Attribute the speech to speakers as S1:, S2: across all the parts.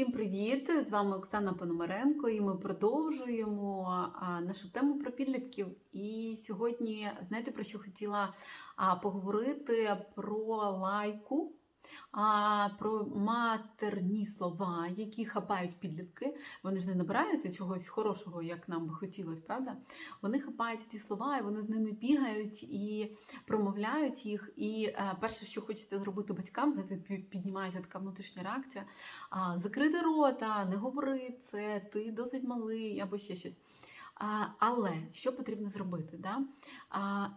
S1: Всім привіт! З вами Оксана Пономаренко, і ми продовжуємо нашу тему про підлітків. І сьогодні, знаєте, про що хотіла поговорити про лайку, а, про матерні слова, які хапають підлітки. Вони ж не набираються чогось хорошого, як нам би хотілося, правда? Вони хапають ці слова, і вони з ними бігають і промовляють їх. І е, перше, що хочеться зробити батькам, знаєте, піднімається така внутрішня реакція. Закрити рота, не говори це, ти досить малий або ще щось. Але що потрібно зробити? Да?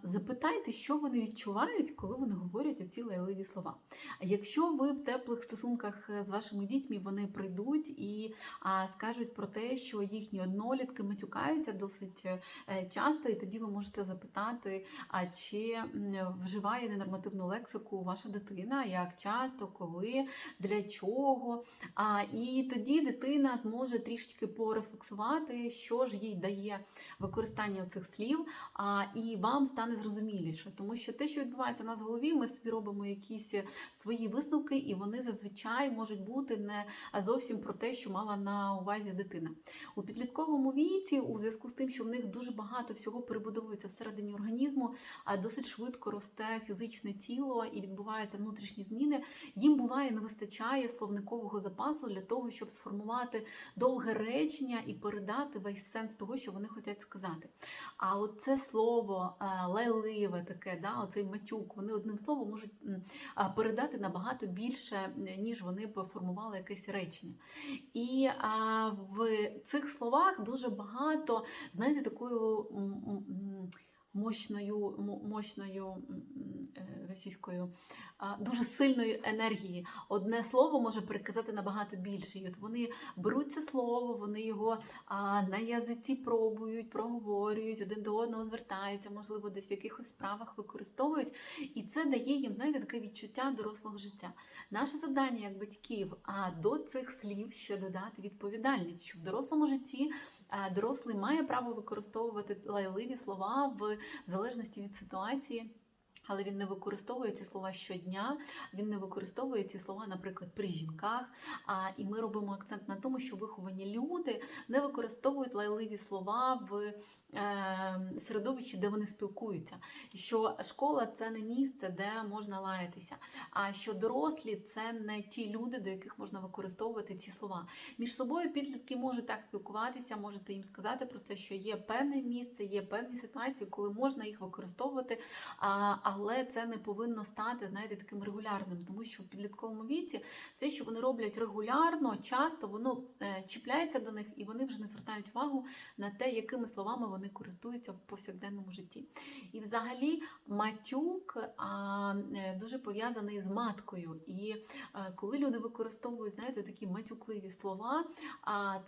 S1: Запитайте, що вони відчувають, коли вони говорять оці лайливі слова. Якщо ви в теплих стосунках з вашими дітьми, вони прийдуть і скажуть про те, що їхні однолітки матюкаються досить е, часто, і тоді ви можете запитати, чи вживає ненормативну лексику ваша дитина, як часто, коли, для чого. І тоді дитина зможе трішечки порефлексувати, що ж їй дає використання цих слів, а, і вам стане зрозуміліше. Тому що те, що відбувається в нас в голові, ми собі робимо якісь свої висновки, і вони зазвичай можуть бути не зовсім про те, що мала на увазі дитина. У підлітковому віці, у зв'язку з тим, що в них дуже багато всього перебудовується всередині організму, а досить швидко росте фізичне тіло і відбуваються внутрішні зміни. Їм буває не вистачає словникового запасу для того, щоб сформувати довге речення і передати весь сенс того, що вони хочуть сказати. А от це слово е, лайливе таке, да, оцей матюк, вони одним словом можуть передати набагато більше, ніж вони б формували якесь речення. І в цих словах дуже багато, знаєте, такою. Мощною, мощною російською, дуже сильної енергії. Одне слово може переказати набагато більше. І от вони беруть це слово, вони його на язиці пробують, проговорюють, один до одного звертаються, можливо, десь в якихось справах використовують. І це дає їм, знаєте, таке відчуття дорослого життя. Наше завдання як батьків а до цих слів ще додати відповідальність, що в дорослому житті дорослий має право використовувати лайливі слова в залежності від ситуації. Але він не використовує ці слова щодня, він не використовує ці слова, наприклад, при жінках. А, і ми робимо акцент на тому, що виховані люди не використовують лайливі слова в е, середовищі, де вони спілкуються. Що школа це не місце, де можна лаятися. А що дорослі це не ті люди, до яких можна використовувати ці слова. Між собою підлітки можуть так спілкуватися, можете їм сказати про це, що є певне місце, є певні ситуації, коли можна їх використовувати. А, але це не повинно стати, знаєте, таким регулярним, тому що в підлітковому віці все, що вони роблять регулярно, часто воно е, чіпляється до них, і вони вже не звертають увагу на те, якими словами вони користуються в повсякденному житті. І взагалі матюк е, дуже пов'язаний з маткою. І е, коли люди використовують, знаєте, такі матюкливі слова,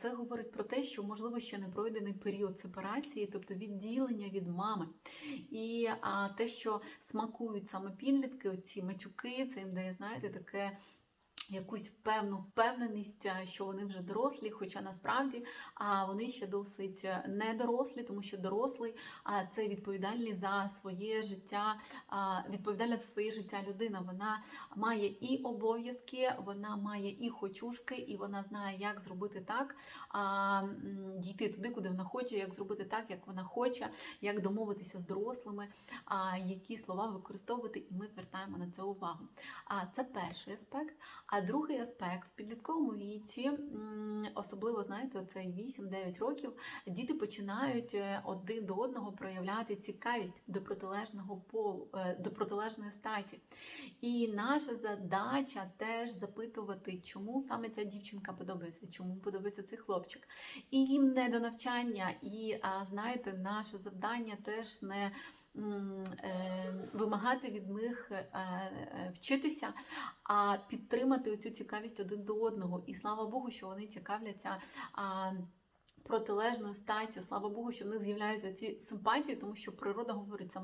S1: це говорить про те, що можливо ще не пройдений період сепарації, тобто відділення від мами. І те, що смакують саме підлітки, оці матюки, це їм дає, знаєте, таке. Якусь певну впевненість, що вони вже дорослі, хоча насправді вони ще досить е, не дорослі, тому що дорослий це відповідальний за своє життя, відповідальна за своє життя людина. Вона має і обов'язки, вона має і хочушки, і вона знає, як зробити так, дійти туди, куди вона хоче, як зробити так, як вона хоче, як домовитися з дорослими, які слова використовувати, і ми звертаємо на це увагу. А це перший аспект. А другий аспект в підлітковому віці, особливо знаєте, це 8-9 років, діти починають е, один до одного проявляти цікавість до протилежного полу, е, до протилежної статі. І наша задача теж запитувати, чому саме ця дівчинка подобається, чому подобається цей хлопчик. І їм не до навчання, і знаєте, наше завдання теж не вимагати від них е, е, вчитися, а підтримати оцю цікавість один до одного. І слава Богу, що вони цікавляться. Протилежною статтю, слава Богу, що в них з'являються ці симпатії, тому що природа говорить саме